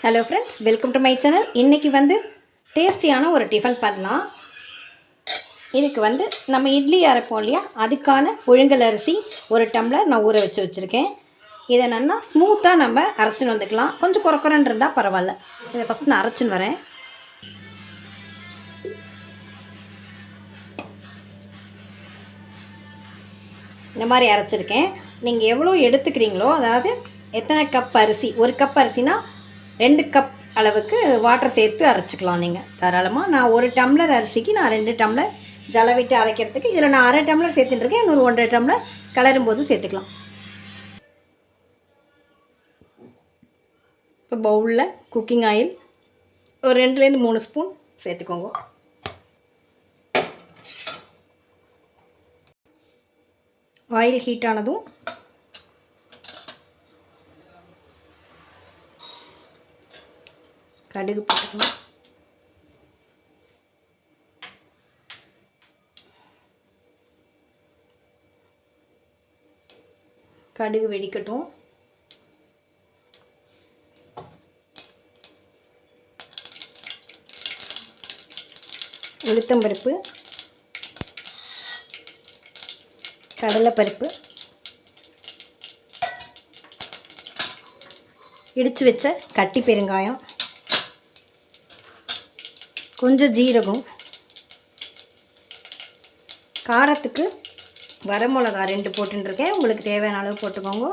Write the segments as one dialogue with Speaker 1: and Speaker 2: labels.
Speaker 1: Hello friends welcome to my channel இன்றைக்கி வந்து டேஸ்டியான ஒரு டிஃபன் பண்ணலாம். இதுக்கு வந்து நம்ம இட்லி அரைப்போம் இல்லையா? அதுக்கான புழுங்கல் அரிசி ஒரு டம்ளர் நான் ஊற வச்சு வச்சுருக்கேன். இதை என்னென்னா ஸ்மூத்தாக நம்ம அரைச்சின்னு வந்துக்கலாம். கொஞ்சம் குறக்குறன்னு இருந்தால் பரவாயில்ல. இதை ஃபஸ்ட் நான் அரைச்சின்னு வரேன். இந்த மாதிரி அரைச்சிருக்கேன். நீங்கள் எவ்வளோ எடுத்துக்கிறீங்களோ அதாவது எத்தனை கப் அரிசி? ஒரு கப் அரிசினா ரெண்டு கப் அளவுக்கு வாட்டர் சேர்த்து அரைச்சிக்கலாம் நீங்கள் தாராளமாக நான் ஒரு டம்ளர் அரிசிக்கு நான் ரெண்டு டம்ளர் ஜல விட்டு அரைக்கிறதுக்கு இதில் நான் அரை டம்ளர் சேர்த்துட்டுருக்கேன் இன்னொரு ஒன்றரை டம்ளர் கலரும் போதும் சேர்த்துக்கலாம். இப்போ பவுலில் குக்கிங் ஆயில் ஒரு ரெண்டுலேருந்து மூணு ஸ்பூன் சேர்த்துக்கோங்க. ஆயில் ஹீட் ஆனதும் கடுகு போட்டுக்கலாம் கடுகு வெடிக்கட்டும். உளுத்தம்பருப்பு கடலைப்பருப்பு இடித்து வச்ச கட்டி பெருங்காயம் கொஞ்சம் ஜீரகம். காரத்துக்கு வரமிளகா ரெண்டு போட்டுருக்கேன் உங்களுக்கு தேவையான அளவு போட்டுக்கோங்க.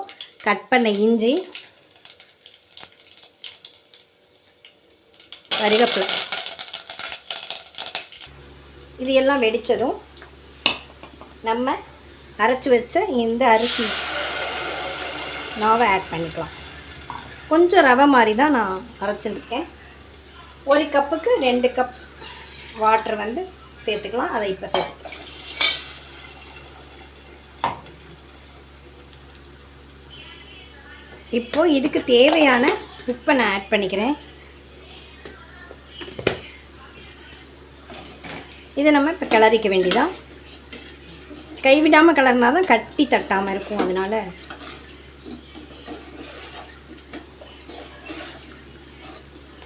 Speaker 1: கட் பண்ண இஞ்சி கருகப்பில். இது எல்லாம் வெடித்ததும் நம்ம அரைச்சி வச்ச இந்த அரிசி மாவை ஆட் பண்ணிக்கலாம். கொஞ்சம் ரவை மாதிரி தான் நான் அரைச்சிருக்கேன். ஒரு கப்புக்கு ரெண்டு கப் வாட்டர் வந்து சேர்த்துக்கலாம். அதை இப்போ சேர்த்துக்கலாம். இப்போ இதுக்கு தேவையான உப்பை நான் ஆட் பண்ணிக்கிறேன். இதை நம்ம இப்போ கிளறிக்க வேண்டியதான் கைவிடாமல் கிளறினா தான் கட்டி தட்டாமல் இருக்கும். அதனால்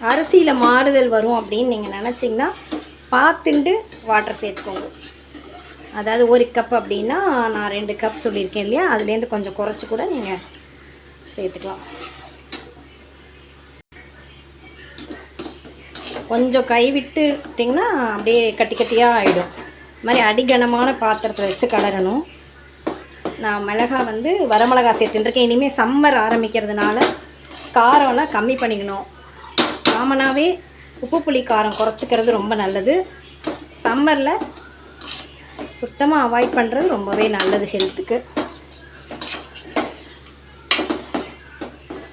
Speaker 1: அரிசியில் மாறுதல் வரும் அப்படின்னு நீங்கள் நினச்சிங்கன்னா பார்த்துட்டு வாட்டர் சேர்த்துக்கோங்க. அதாவது ஒரு கப் அப்படின்னா நான் ரெண்டு கப் சொல்லியிருக்கேன் இல்லையா? அதுலேருந்து கொஞ்சம் குறைச்சி கூட நீங்கள் சேர்த்துக்கலாம். கொஞ்சம் கை விட்டுட்டிங்கன்னா அப்படியே கட்டி கட்டியாக ஆகிடும் இது மாதிரி அடிகனமான பாத்திரத்தில் வச்சு கலரணும். நான் மிளகா வந்து வரமிளகா சேர்த்துட்டுருக்கேன் இனிமேல் சம்மர் ஆரம்பிக்கிறதுனால காரம்லாம் கம்மி பண்ணிக்கணும். காமனாகவே உப்பு புளி காரம் குறைச்சிக்கிறது ரொம்ப நல்லது. சம்மரில் சுத்தமாக அவாய்ட் பண்ணுறது ரொம்பவே நல்லது ஹெல்த்துக்கு.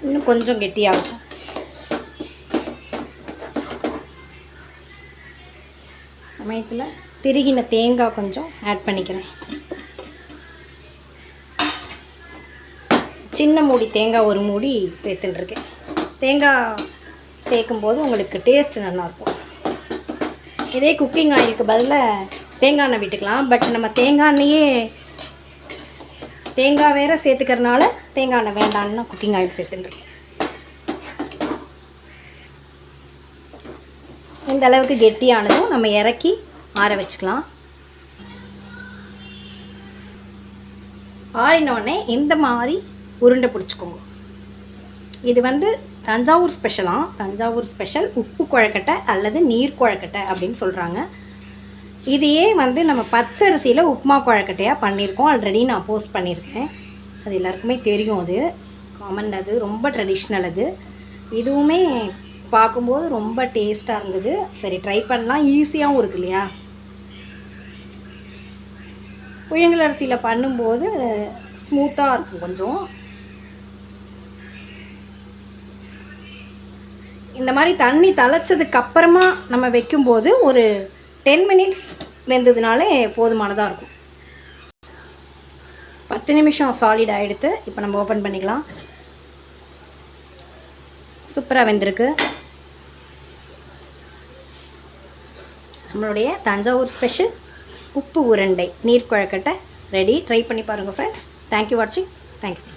Speaker 1: இன்னும் கொஞ்சம் கெட்டியாகும். சமயத்தில் திருகின தேங்காய் கொஞ்சம் ஆட் பண்ணிக்கிறேன். சின்ன மூடி தேங்காய் ஒரு மூடி சேர்த்துட்டுருக்கேன் தேங்காய் சேர்க்கும்போது உங்களுக்கு டேஸ்ட் நல்லாயிருக்கும். இதே குக்கிங் ஆயிலுக்கு பதிலாக தேங்காய் எண்ணெய் விட்டுக்கலாம். பட் நம்ம தேங்காய் எண்ணெயே தேங்காய் வேறு சேர்த்துக்கிறனால தேங்காய் எண்ணெய் வேண்டான்னு குக்கிங் ஆயில் சேர்த்துட்டுருக்கேன் இந்த அளவுக்கு கெட்டியானதும் நம்ம இறக்கி ஆற வச்சுக்கலாம். ஆறினோடனே இந்த மாதிரி உருண்டை பிடிச்சிக்கோங்க. இது வந்து தஞ்சாவூர் ஸ்பெஷலாக தஞ்சாவூர் ஸ்பெஷல் உப்பு குழக்கட்டை அல்லது நீர் குழக்கட்டை அப்படின்னு சொல்கிறாங்க இதையே வந்து நம்ம பச்சரிசியில் உப்புமா குழக்கட்டையாக பண்ணியிருக்கோம். ஆல்ரெடி நான் போஸ்ட் பண்ணியிருக்கேன். அது எல்லாருக்குமே தெரியும் அது. காமன் அது ரொம்ப ட்ரெடிஷ்னல் அது. இதுவுமே பார்க்கும்போது ரொம்ப டேஸ்ட்டாக இருந்தது. சரி ட்ரை பண்ணலாம். ஈஸியாகவும் இருக்கு இல்லையா? புயங்கல் அரிசியில் பண்ணும்போது ஸ்மூத்தாக இருக்கும் கொஞ்சம். இந்த மாதிரி தண்ணி தலைச்சதுக்கு அப்புறமா நம்ம வைக்கும்போது ஒரு டென் மினிட்ஸ் வெந்ததுனாலே போதுமானதாக இருக்கும். பத்து நிமிஷம் சாலிட் ஆகிடுத்து இப்போ நம்ம ஓப்பன் பண்ணிக்கலாம். சூப்பராக வெந்திருக்கு. நம்மளுடைய தஞ்சாவூர் ஸ்பெஷல் உப்பு உருண்டை நீர்க்குழக்கட்டை ரெடி ட்ரை பண்ணி பாருங்கள் ஃப்ரெண்ட்ஸ் தேங்க்யூ வாட்சிங் தேங்க்யூ